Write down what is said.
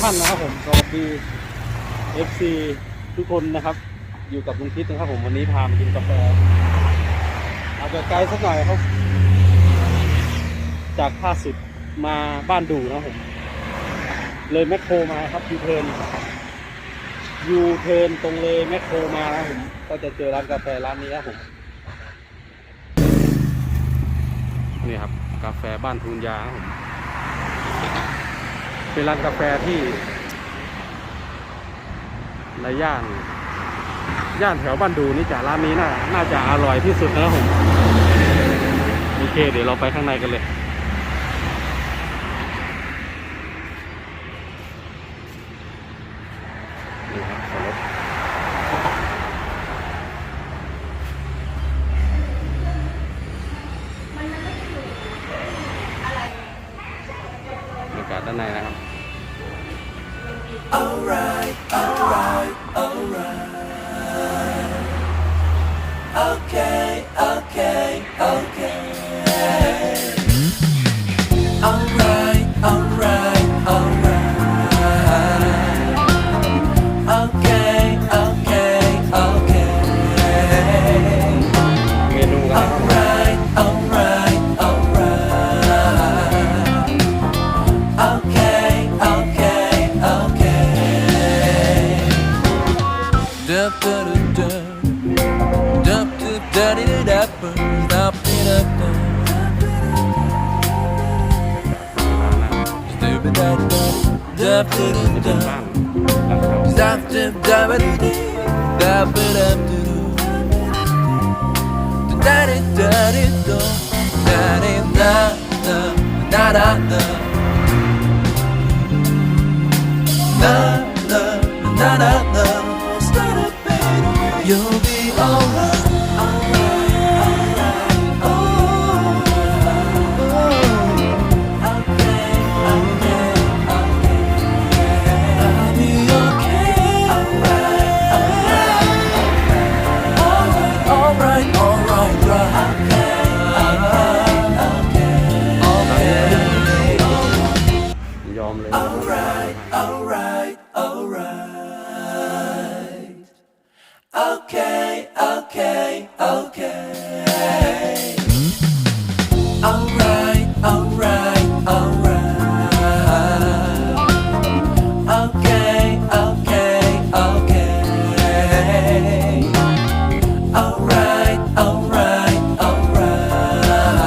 ท่านนะครับผมสวัสดี FC ทุกคนนะครับ อยู่กับลุงคิดนะครับผมวันนี้พามากินกาแฟอาจจะไกลสักหน่อยครับ จากท่าสิบมาบ้านดูนะครับผม เลยแมคโครมาครับยูเทิร์นยูเทิร์นตรงเลยแมคโครมานะครับผมก็จะเจอร้านกาแฟร้านนี้ครับผมนี่ครับ กาแฟบ้านทุนยาครับผม เป็นร้านกาแฟที่ ในย่าน ย่านแถวบ้านดูนี่จ้ะร้านนี้น่าน่าจะอร่อยที่สุดนะผมโอเค เดี๋ยวเราไปข้างในกันเลยรถบรรยาด้านในนะครับ alright, da. Da da da. Da You'll be alright. okay, okay, okay.